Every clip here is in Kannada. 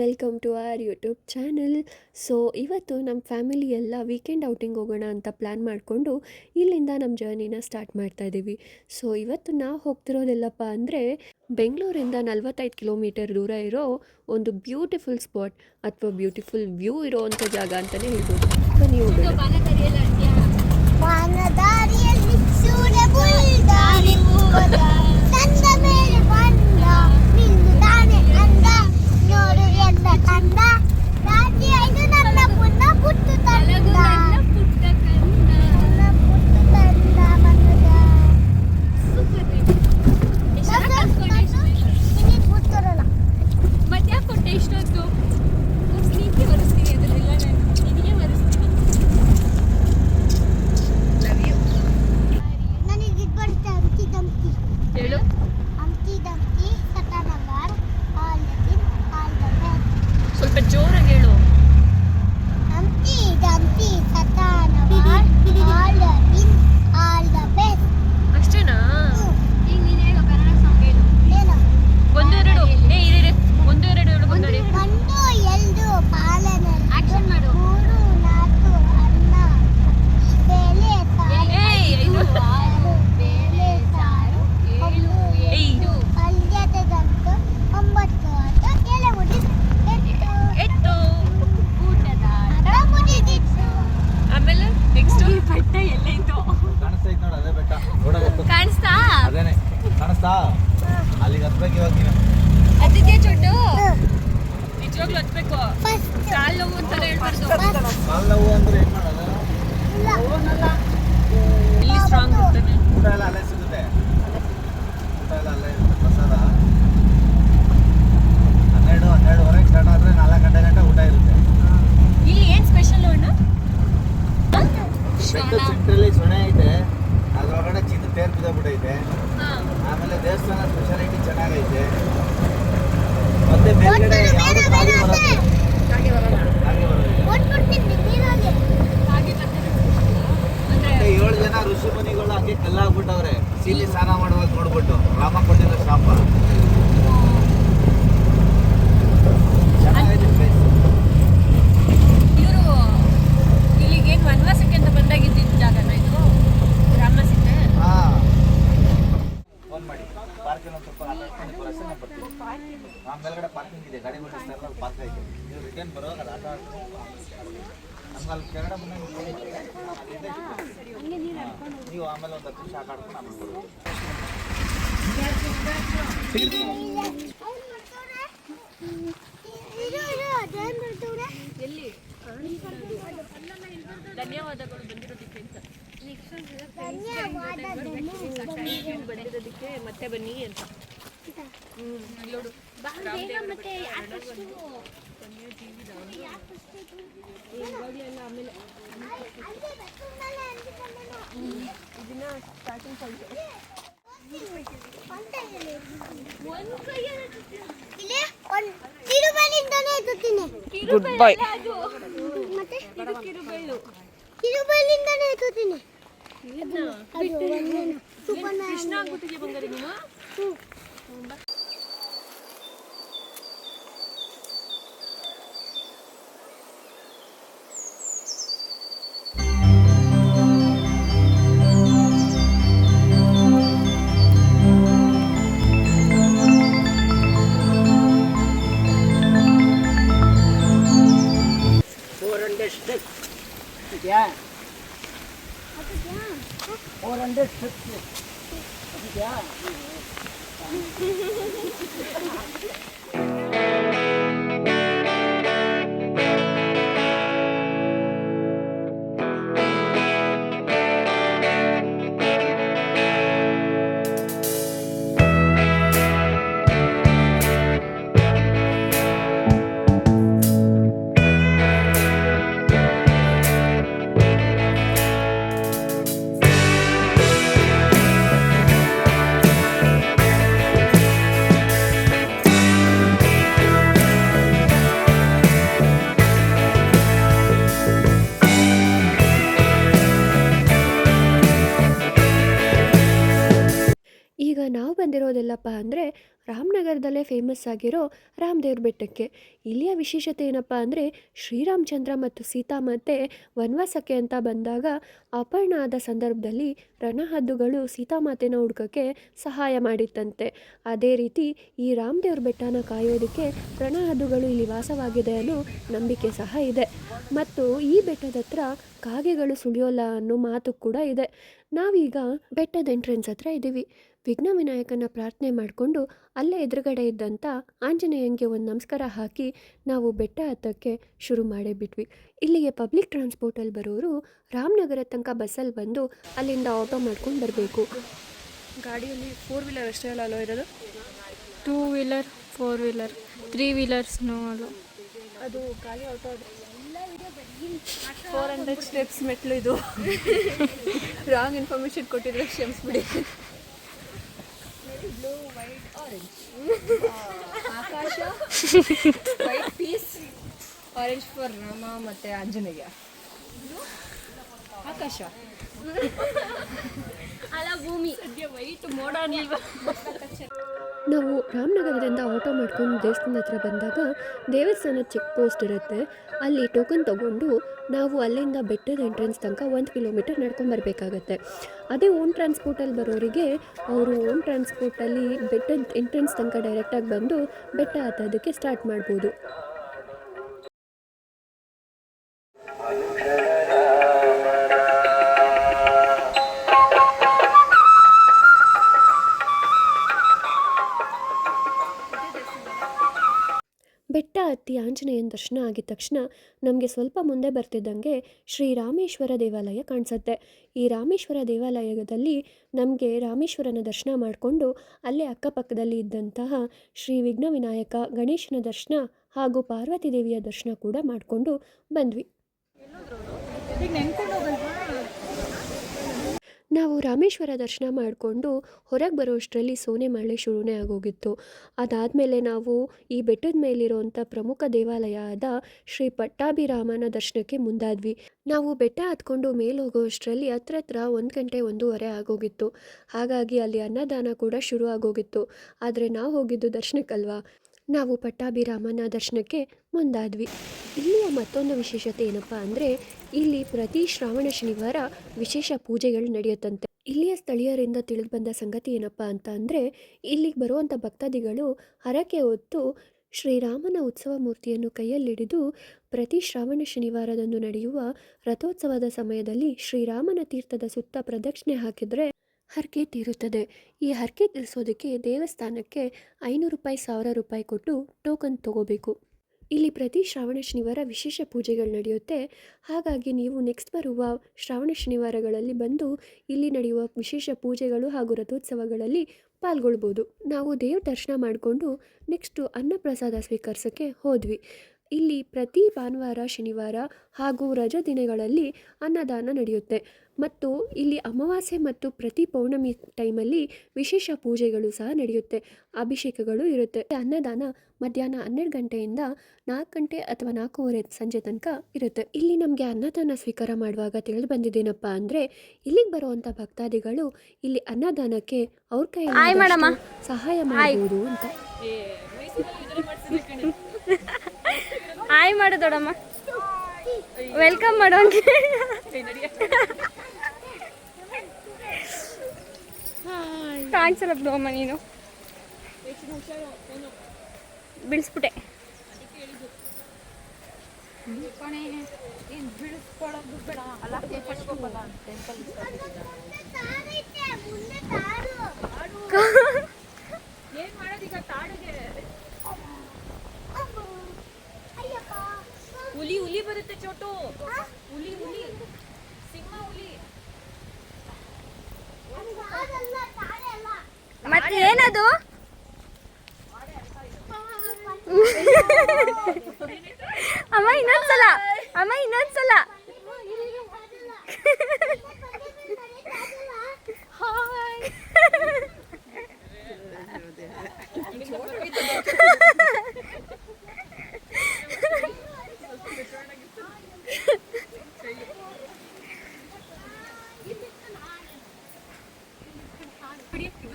Welcome to our YouTube channel so ಇವತ್ತು ನಮ್ಮ ಫ್ಯಾಮಿಲಿ ಎಲ್ಲ ವೀಕೆಂಡ್ ಔಟಿಂಗ್ ಹೋಗೋಣ ಅಂತ ಪ್ಲ್ಯಾನ್ ಮಾಡಿಕೊಂಡು ಇಲ್ಲಿಂದ ನಮ್ಮ ಜರ್ನಿನ ಸ್ಟಾರ್ಟ್ ಮಾಡ್ತಾ ಇದ್ದೀವಿ ಸೊ ಇವತ್ತು ನಾವು ಹೋಗ್ತಿರೋದೆಲ್ಲಪ್ಪ ಅಂದರೆ ಬೆಂಗಳೂರಿಂದ ನಲ್ವತ್ತೈದು ಕಿಲೋಮೀಟರ್ ದೂರ ಇರೋ ಒಂದು ಬ್ಯೂಟಿಫುಲ್ ಸ್ಪಾಟ್ ಅಥವಾ ಬ್ಯೂಟಿಫುಲ್ ವ್ಯೂ ಇರೋ ಅಂಥ ಜಾಗ ಅಂತಲೇ ಹೇಳ್ಬೋದು. ಸೊ ನೀವು ಹೋಗೋಣ but George ಧನ್ಯವಾದಗಳು ಬಂದಿರೋದಕ್ಕೆ ಅಂತ. ಬಂದಿರೋದಕ್ಕೆ ಮತ್ತೆ ಬನ್ನಿ ಅಂತ. ನೋಡು. ಆಮೇಲೆ. ಇದನ್ನ ಸ್ಟಾರ್ಟಿಂಗ್ ಪಾಯಿಂಟ್ ಗುಡ್ ಬೈ ಮತ್ತೆ? ಇದು ಕಿರುಬಲ್ಲಿಂದನೇ ಎತ್ತುತ್ತೀನಿ ಕೃಷ್ಣ ಆಗ್ಬಿಟ್ಟಿದ್ಯಾ ಬಂಗಾರಿ ನೀನು और अंडे क्या? ಫೇಮಸ್ ಆಗಿರೋ ರಾಮದೇವ್ರ ಬೆಟ್ಟಕ್ಕೆ. ಇಲ್ಲಿಯ ವಿಶೇಷತೆ ಏನಪ್ಪ ಅಂದರೆ, ಶ್ರೀರಾಮಚಂದ್ರ ಮತ್ತು ಸೀತಾಮಾತೆ ವನವಾಸಕ್ಕೆ ಅಂತ ಬಂದಾಗ ಅಪರ್ಣ ಆದ ಸಂದರ್ಭದಲ್ಲಿ ರಣಹದ್ದುಗಳು ಸೀತಾಮಾತೆನ ಹುಡ್ಕೋಕ್ಕೆ ಸಹಾಯ ಮಾಡಿತ್ತಂತೆ. ಅದೇ ರೀತಿ ಈ ರಾಮದೇವ್ರ ಬೆಟ್ಟನ ಕಾಯೋದಕ್ಕೆ ರಣಹದ್ದುಗಳು ಇಲ್ಲಿ ವಾಸವಾಗಿದೆ ಅನ್ನೋ ನಂಬಿಕೆ ಸಹ ಇದೆ. ಮತ್ತು ಈ ಬೆಟ್ಟದ ಹತ್ರ ಕಾಗೆಗಳು ಸುಳಿಯೋಲ್ಲ ಅನ್ನೋ ಮಾತು ಕೂಡ ಇದೆ. ನಾವೀಗ ಬೆಟ್ಟದ ಎಂಟ್ರೆನ್ಸ್ ಹತ್ರ ಇದ್ದೀವಿ. ವಿಘ್ನ ವಿನಾಯಕನ ಪ್ರಾರ್ಥನೆ ಮಾಡಿಕೊಂಡು ಅಲ್ಲೇ ಎದುರುಗಡೆ ಇದ್ದಂಥ ಆಂಜನೇಯಂಗೆ ಒಂದು ನಮಸ್ಕಾರ ಹಾಕಿ ನಾವು ಬೆಟ್ಟ ಹತ್ತಕ್ಕೆ ಶುರು ಮಾಡೇ ಬಿಟ್ವಿ ಇಲ್ಲಿಗೆ ಪಬ್ಲಿಕ್ ಟ್ರಾನ್ಸ್ಪೋರ್ಟಲ್ಲಿ ಬರೋರು ರಾಮನಗರ ತನಕ ಬಸ್ಸಲ್ಲಿ ಬಂದು ಅಲ್ಲಿಂದ ಆಟೋ ಮಾಡ್ಕೊಂಡು ಬರಬೇಕು. ಗಾಡಿಯಲ್ಲಿ ಫೋರ್ ವೀಲರ್ ಅಷ್ಟೇ ಅಲ್ಲ ಅಲೋ ಇರೋದು? Two wheeler four wheeler three ವೀಲರ್ಸ್ನೂ ಅಲ್ಲ ಅಲೋ ಅದು ಖಾಲಿ ಆಟೋ ಫೋರ್ ಹಂಡ್ರೆಡ್ ಸ್ಟೆಪ್ಸ್ ಮೆಟ್ಲು ಇದು. ರಾಂಗ್ ಇನ್ಫಾರ್ಮೇಷನ್ ಕೊಟ್ಟಿದ್ರೆ ಕ್ಷಮಿಸ್ಬಿಡಿ. ಆಕಾಶ white peace orange for Rama ಮತ್ತೆ ಆಂಜನೇಯ. ಆಕಾಶ. ಅಲ್ಲ ಭೂಮಿ ಸದ್ಯ ವೈಟ್ ಮೋಡ ನಾವು ರಾಮನಗರದಿಂದ ಆಟೋ ಮಾಡ್ಕೊಂಡು ದೇವಸ್ಥಾನ ಹತ್ರ ಬಂದಾಗ ದೇವಸ್ಥಾನ ಚೆಕ್ ಪೋಸ್ಟ್ ಇರುತ್ತೆ. ಅಲ್ಲಿ ಟೋಕನ್ ತಗೊಂಡು ನಾವು ಅಲ್ಲಿಂದ ಬೆಟ್ಟದ ಎಂಟ್ರೆನ್ಸ್ ತನಕ ಒಂದು ಕಿಲೋಮೀಟರ್ ನಡ್ಕೊಂಬರ್ಬೇಕಾಗತ್ತೆ ಅದೇ ಓನ್ ಟ್ರಾನ್ಸ್ಪೋರ್ಟಲ್ಲಿ ಬರೋರಿಗೆ ಅವರು ಓನ್ ಟ್ರಾನ್ಸ್ಪೋರ್ಟಲ್ಲಿ ಬೆಟ್ಟದ ಎಂಟ್ರೆನ್ಸ್ ತನಕ ಡೈರೆಕ್ಟಾಗಿ ಬಂದು ಬೆಟ್ಟ ಹತ್ತೋದಕ್ಕೆ ಸ್ಟಾರ್ಟ್ ಮಾಡ್ಬೋದು. ಬೆಟ್ಟ ಹತ್ತಿ ಆಂಜನೇಯನ ದರ್ಶನ ಆಗಿದ ತಕ್ಷಣ ನಮಗೆ ಸ್ವಲ್ಪ ಮುಂದೆ ಬರ್ತಿದ್ದಂಗೆ ಶ್ರೀ ರಾಮೇಶ್ವರ ದೇವಾಲಯ ಕಾಣಿಸುತ್ತೆ. ಈ ರಾಮೇಶ್ವರ ದೇವಾಲಯದಲ್ಲಿ ನಮಗೆ ರಾಮೇಶ್ವರನ ದರ್ಶನ ಮಾಡಿಕೊಂಡು ಅಲ್ಲೇ ಅಕ್ಕಪಕ್ಕದಲ್ಲಿ ಇದ್ದಂತಹ ಶ್ರೀ ವಿಘ್ನ ವಿನಾಯಕ ಗಣೇಶನ ದರ್ಶನ ಹಾಗೂ ಪಾರ್ವತಿ ದೇವಿಯ ದರ್ಶನ ಕೂಡ ಮಾಡಿಕೊಂಡು ಬಂದ್ವಿ. ನಾವು ರಾಮೇಶ್ವರ ದರ್ಶನ ಮಾಡಿಕೊಂಡು ಹೊರಗೆ ಬರೋಷ್ಟರಲ್ಲಿ ಸೋನೆ ಮಳೆ ಶುರುನೇ ಆಗೋಗಿತ್ತು. ಅದಾದಮೇಲೆ ನಾವು ಈ ಬೆಟ್ಟದ ಮೇಲಿರುವಂಥ ಪ್ರಮುಖ ದೇವಾಲಯ ಆದ ಶ್ರೀ ಪಟ್ಟಾಭಿರಾಮನ ದರ್ಶನಕ್ಕೆ ಮುಂದಾದ್ವಿ. ನಾವು ಬೆಟ್ಟ ಹತ್ಕೊಂಡು ಮೇಲೆ ಹೋಗೋಷ್ಟರಲ್ಲಿ ಹತ್ರ ಹತ್ರ ಒಂದು ಗಂಟೆ ಒಂದೂವರೆ ಆಗೋಗಿತ್ತು. ಹಾಗಾಗಿ ಅಲ್ಲಿ ಅನ್ನದಾನ ಕೂಡ ಶುರು ಆಗೋಗಿತ್ತು. ಆದರೆ ನಾವು ಹೋಗಿದ್ದು ದರ್ಶನಕ್ಕಲ್ವಾ? ನಾವು ಪಟ್ಟಾಭಿರಾಮನ ದರ್ಶನಕ್ಕೆ ಮುಂದಾದ್ವಿ. ಇಲ್ಲಿಯ ಮತ್ತೊಂದು ವಿಶೇಷತೆ ಏನಪ್ಪ ಅಂದರೆ ಇಲ್ಲಿ ಪ್ರತಿ ಶ್ರಾವಣ ಶನಿವಾರ ವಿಶೇಷ ಪೂಜೆಗಳು ನಡೆಯುತ್ತಂತೆ. ಇಲ್ಲಿಯ ಸ್ಥಳೀಯರಿಂದ ತಿಳಿದು ಬಂದ ಸಂಗತಿ ಏನಪ್ಪ ಅಂತ ಅಂದರೆ, ಇಲ್ಲಿಗೆ ಬರುವಂಥ ಭಕ್ತಾದಿಗಳು ಹರಕೆ ಹೊತ್ತು ಶ್ರೀರಾಮನ ಉತ್ಸವ ಮೂರ್ತಿಯನ್ನು ಕೈಯಲ್ಲಿಡಿದು ಪ್ರತಿ ಶ್ರಾವಣ ಶನಿವಾರದಂದು ನಡೆಯುವ ರಥೋತ್ಸವದ ಸಮಯದಲ್ಲಿ ಶ್ರೀರಾಮನ ತೀರ್ಥದ ಸುತ್ತ ಪ್ರದಕ್ಷಿಣೆ ಹಾಕಿದರೆ ಹರಕೆ ತೀರುತ್ತದೆ. ಈ ಹರಕೆ ತೀರಿಸೋದಕ್ಕೆ ದೇವಸ್ಥಾನಕ್ಕೆ ಐನೂರು ರೂಪಾಯಿ, ಸಾವಿರ ರೂಪಾಯಿ ಕೊಟ್ಟು ಟೋಕನ್ ತಗೋಬೇಕು. ಇಲ್ಲಿ ಪ್ರತಿ ಶ್ರಾವಣ ಶನಿವಾರ ವಿಶೇಷ ಪೂಜೆಗಳು ನಡೆಯುತ್ತೆ. ಹಾಗಾಗಿ ನೀವು ನೆಕ್ಸ್ಟ್ ಬರುವ ಶ್ರಾವಣ ಶನಿವಾರಗಳಲ್ಲಿ ಬಂದು ಇಲ್ಲಿ ನಡೆಯುವ ವಿಶೇಷ ಪೂಜೆಗಳು ಹಾಗೂ ರಥೋತ್ಸವಗಳಲ್ಲಿ ಪಾಲ್ಗೊಳ್ಬೋದು. ನಾವು ದೇವ್ರ ದರ್ಶನ ಮಾಡಿಕೊಂಡು ನೆಕ್ಸ್ಟು ಅನ್ನಪ್ರಸಾದ ಸ್ವೀಕರಿಸೋಕ್ಕೆ ಹೋದ್ವಿ. ಇಲ್ಲಿ ಪ್ರತಿ ಭಾನುವಾರ ಶನಿವಾರ ಹಾಗೂ ರಜಾ ದಿನಗಳಲ್ಲಿ ಅನ್ನದಾನ ನಡೆಯುತ್ತೆ. ಮತ್ತು ಇಲ್ಲಿ ಅಮಾವಾಸ್ಯೆ ಮತ್ತು ಪ್ರತಿ ಪೌರ್ಣಮಿ ಟೈಮಲ್ಲಿ ವಿಶೇಷ ಪೂಜೆಗಳು ಸಹ ನಡೆಯುತ್ತೆ. ಅಭಿಷೇಕಗಳು ಇರುತ್ತೆ. ಅನ್ನದಾನ ಮಧ್ಯಾಹ್ನ ಹನ್ನೆರಡು ಗಂಟೆಯಿಂದ ನಾಲ್ಕು ಗಂಟೆ ಅಥವಾ ನಾಲ್ಕೂವರೆ ಸಂಜೆ ತನಕ ಇರುತ್ತೆ. ಇಲ್ಲಿ ನಮಗೆ ಅನ್ನದಾನ ಸ್ವೀಕಾರ ಮಾಡುವಾಗ ತಿಳಿದು ಬಂದಿದ್ದೇನಪ್ಪ ಅಂದರೆ ಇಲ್ಲಿಗೆ ಬರುವಂಥ ಭಕ್ತಾದಿಗಳು ಇಲ್ಲಿ ಅನ್ನದಾನಕ್ಕೆ ಅವ್ರ ಕೈ ಆಯ್ ಮಾಡಮ್ಮ. ಸಹಾಯ ಮಾಡಬಹುದು ಅಂತ. ಹಾಯ್ ಮಾಡು ದೊಡಮ್ಮ. ವೆಲ್ಕಮ್ ಮಾಡು ಕಾಣಿಸಲ್ಲ ಬಿಡಮ್ಮ ನೀನು. ಬಿಡಿಸ್ಬಿಟ್ಟೆ. ತಾರೈತೆ ಮುಂದೆ ತಾರು ಅಯ್ಯಪ್ಪ ಹುಲಿ ಹುಲಿ ಬರುತ್ತೆ ಚೋಟು. ಹುಲಿ ಹುಲಿ. ಸಿಂಹ ಹುಲಿ. ಮತ್ತೆ ಏನದು?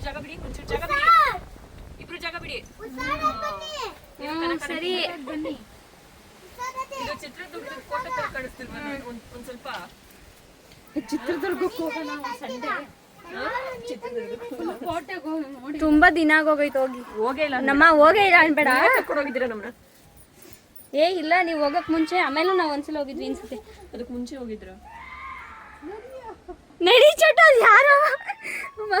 ಬಿಡಿ ಇದು ಜಾಗ ಬಿಡಿ ಒಂಚೂರು ಜಾಗ ಇಬ್ರು ಜಾಗ ಬಿಡಿ. ಸರಿ. ಬನ್ನಿ. ಇದು ಚಿತ್ರದುರ್ಗದ ಕೋಟೆ ತರ ಕಾಣಿಸ್ತಿಲ್ವಾ ನೋಡಿ ಒಂದ್ ಒಂದ್ ಸ್ವಲ್ಪ. ತುಂಬಾ ದಿನ ಆಗೋಗೈತೆ ಹೋಗಿ. ಹೋಗೇ ಇಲ್ಲ ನಮ್ಮ ಹೋಗೇ ಇಲ್ಲ ಅನ್ಬೇಡ. ಕರ್ಕೊಂಡು ಹೋಗಿದ್ದೀರಾ ನಮ್ಮನ್ನ? ಏ ಇಲ್ಲ ನೀವು ಹೋಗಕ್ ಮುಂಚೆ ಆಮೇಲೂ ನಾವು ಒಂದ್ಸಲ ಹೋಗಿದ್ವಿ ಅನ್ಸುತ್ತೆ. ಅದಕ್ಕೆ ಮುಂಚೆ ಹೋಗಿದ್ರು? ನಡಿ ಚಟ ಯಾರ ಯಾರು.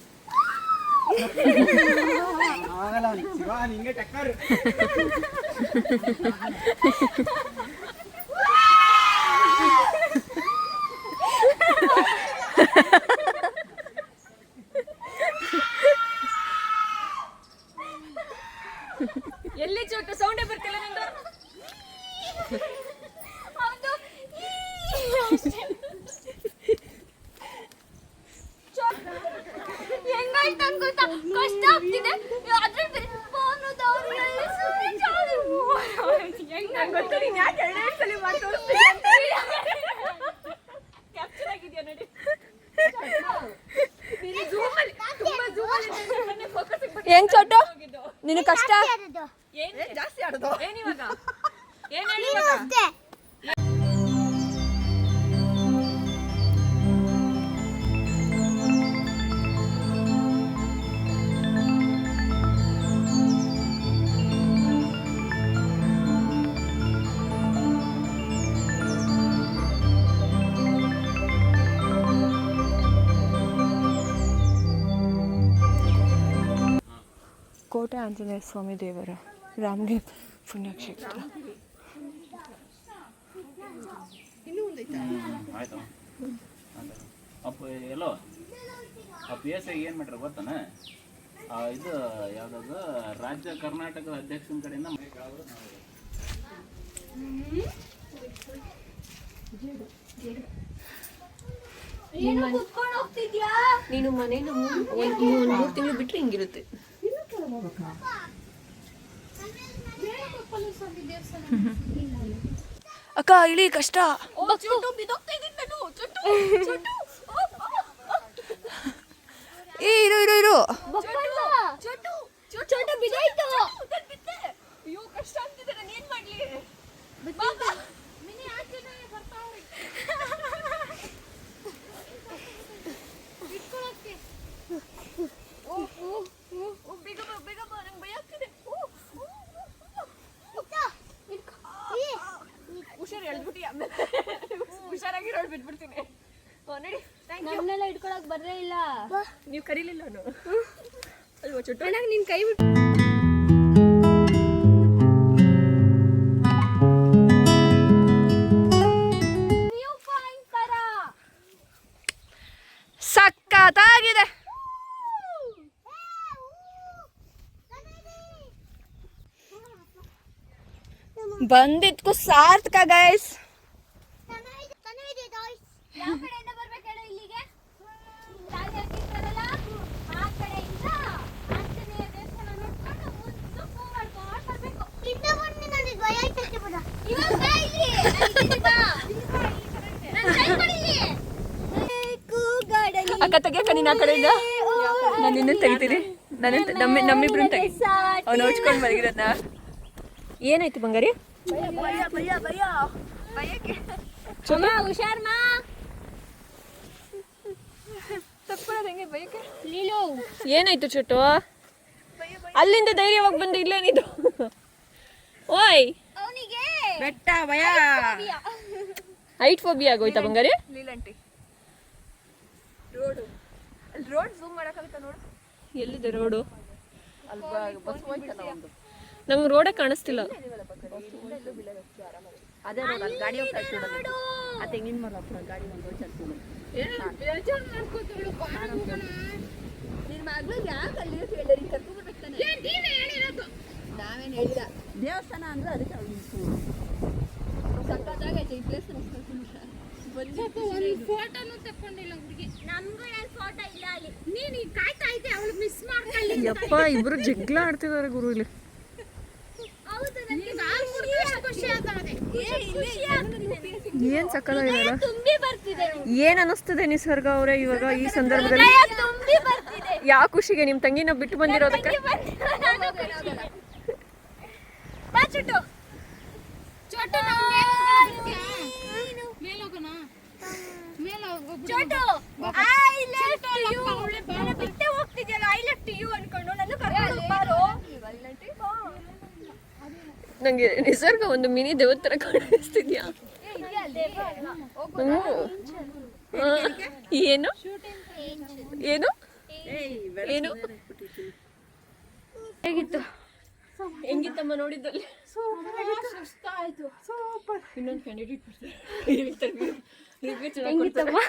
ಎಲ್ಲಿ stuff. ಕೋಟೆ ಆಂಜನೇಯ ಸ್ವಾಮಿ ದೇವರ ರಾಮಗಿರಿ ಪುಣ್ಯಕ್ಷೇತ್ರ ಆಯ್ತು. ಅಪ್ಪ ಎಲ್ಲೋ? ಆ ಪಿ ಎಸ್ ಐ ಏನು ಮಾಡ್ಯಾರ ಗೊತ್ತಾನ? ಆ, ಇದು ಯಾವುದಾದ್ರು ರಾಜ್ಯ ಕರ್ನಾಟಕದ ಅಧ್ಯಕ್ಷನ ಕಡೆಯಿಂದ ನೀನು ಮನೇನ ಒಂದು ಮೂರು ತಿಂಗಳು ಬಿಟ್ಟರೆ ಹಿಂಗಿರುತ್ತೆ. ಅಕ್ಕ ಇಳಿ ಕಷ್ಟ. ಏ ಇರು ಇರು ಇರು. ಚೋಟು ಚೋಟು ಬಿದ್ದಾಯ್ತು. ಅಯ್ಯೋ ಕಷ್ಟ ಆಗ್ತಿದೆ ನಾನು ಏನ್ ಮಾಡ್ಲಿ ಬಾಬಾ ಮಿನಿ ಆಚೆನೆ ಬರ್ತಾವ್ರೆ ಇಟ್ಕೊಳಕ್ಕೆ ಓ ಓ ಓ ಓ ಬೇಗ ಬಾ ಬೇಗ ಬಾ ನಂಗೆ ಭಯ ಆಗ್ತಿದೆ ಓ ಓ, ಓ, ಓ. ಹುಷಾರ್ ಎಳ್ದ್ಬಿಟ್ಟಿ ಆಮೇಲೆ ಹುಷಾರಾಗಿ ರೋಡ್ ಬಿಟ್ಬಿಡ್ತೀನಿ ಓ ನಡಿ ಥ್ಯಾಂಕ್ ಯು ಬರ್ರೇ ಇಲ್ಲ ನೀವು ಕರೀಲಿಲ್ಲ ಅಲ್ವಾ ಚೋಟು ನಿನ್ ಕೈ ಬಿಟ್ಟು ಸಕ್ಕತ್ತಾಗಿದೆ ಬಂದಿದ್ಕು ಸಾರ್ಥಕ ಗೈಸ್ ಅಕ್ಕ ತೆಗಿಯಕ ನೀನು ಆ ಕಡೆಯಿಂದ. ನಾನು ನಿನ್ನ ತೆಗಿತೀನಿ. ನಾನು ನಮ್ಮ ನಮ್ಮಿಬ್ರು ತೆಗಿ. ಅವ್ನು ನೋಡ್ಕೊಂಡು ಮಲಗಿರೋದ್ನ. ಏನಾಯ್ತು ಬಂಗಾರಿ? ಅಮ್ಮ ಹುಷಾರ್ ಮಾ ಲೀಲು ಏನಾಯ್ತು ಚುಟ್ಟು ಅಲ್ಲಿಂದ ಧೈರ್ಯವಾಗಿ ಬಂದು ಇಲ್ಲೇನಿದು ಓಯ್ ಅವನಿಗೆ ಬೆಟ್ಟ ಭಯ ಹೈಟ್ ಫೋಬಿಯಾ ಆಗೋಯ್ತಾ ಬಂಗಾರಿ ಲೀಲಂಟಿ ರೋಡು ಅಲ್ಲಿ ರೋಡ್ ಝೂಮ್ ಮಾಡಕ್ಕಾಗುತ್ತಾ ನೋಡು ಎಲ್ಲಿದೆ ರೋಡು ನಮ್ಗೆ ರೋಡೇ ಕಾಣಿಸ್ತಿಲ್ಲ ಅದೇ ರೋಡ್ ಅಲ್ಲಿ ಗಾಡಿ ಹೋಗ್ತಾ ಇತ್ತು ಅದೇ ನಿನ್ನ ಗಾಡಿ ಒಂದು ಮಗಳು ಯಾಕೆ ಅಲ್ಲಿ ನಾವೇನು ಹೇಳಿಲ್ಲ. ದೇವಸ್ಥಾನ ಅಂದ್ರೆ ಅದಕ್ಕೆ ಸಕ್ಕತ್ತಾಗೈತೆ ಈ ಪ್ಲೇಸ್ ಫೋಟೋನು ತಕೊಂಡಿಲ್ಲ ಹುಡುಗಿ. ನಮಗೂ ಏನು ಫೋಟೋ ಇಲ್ಲ ಅಲ್ಲಿ. ನೀನು ಈಗ ಕಾಯ್ತಾ ಇದ್ದೆ ಅವಳು ಮಿಸ್ ಮಾಡ್ಕೊಳ್ಳಿ ಯಪ್ಪ ಇಬ್ರು ಜಗ್ಲ ಆಡ್ತಿದಾರೆ ಗುರು ಇಲ್ಲಿ. ಏನ್ ಬರ್ತಿದೆ ಏನ್ ಅನಿಸ್ತದೆ ನಿಸರ್ಗ ಅವ್ರೆ ಇವಾಗ ಈ ಸಂದರ್ಭದಲ್ಲಿ? ಯಾವ ಖುಷಿಗೆ ನಿಮ್ ತಂಗಿನ ಬಿಟ್ಟು ಬಂದಿರೋದಕ್ಕೆ? ಬಾ ಚುಟ್ಟು Chotu Chotu I left you ನನ್ನ ಬಿಟ್ಟೆ ಹೋಗ್ತಿದ್ಯಲ್ಲ ಐ ಲೆಫ್ಟ್ ಯು ಅನ್ಕೊಂಡು ನನ್ನ ಕರ್ಕೊಂಡು ಬಾರೋ ನಂಗೆ ನಿಸರ್ಗ ಒಂದು ಮಿನಿ ದೇವದ ತರ ಕಾಣಿಸ್ತಿದ್ಯಾ? ಏನು? ಏನು? ಏನು? ಹೇಗಿತ್ತು? ಹೆಂಗಿತ್ತಮ್ಮ ನೋಡಿದ್ದಲ್ಲಿ ಇನ್ನೊಂದು ಕ್ಯಾಂಡಿಡೇಟ್ ಹೆಂಗಿತ್ತಮ್ಮ?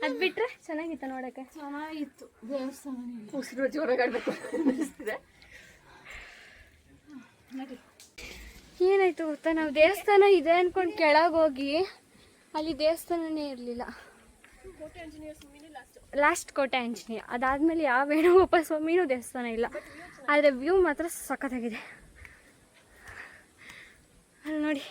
ಚೆನ್ನಾಗಿತ್ತು ಬಿಟ್ರೆ ಚೆನ್ನಾಗಿತ್ತು ನೋಡಕ್ಕೆ. ಉಸಿರು ಜೋರಾಗಾಡ್ಬೇಕು ಅನಿಸ್ತಿದೆ ಏನಾಯ್ತು ಗೊತ್ತಾ? ನಾವು ದೇವಸ್ಥಾನ ಇದೆ ಅನ್ಕೊಂಡು ಕೆಳಗೆ ಹೋಗಿ ಅಲ್ಲಿ ದೇವಸ್ಥಾನನೇ ಇರಲಿಲ್ಲ. ಲಾಸ್ಟ್ ಕೋಟೆ ಆಂಜನೇಯ ಅದಾದಮೇಲೆ ಯಾವ ವೇಣುಗೋಪಾಲ ಸ್ವಾಮಿನೂ ದೇವಸ್ಥಾನ ಇಲ್ಲ. ಆದರೆ ವ್ಯೂ ಮಾತ್ರ ಸಖತ್ತಾಗಿದೆ. ಅಲ್ಲಿ ನೋಡಿ.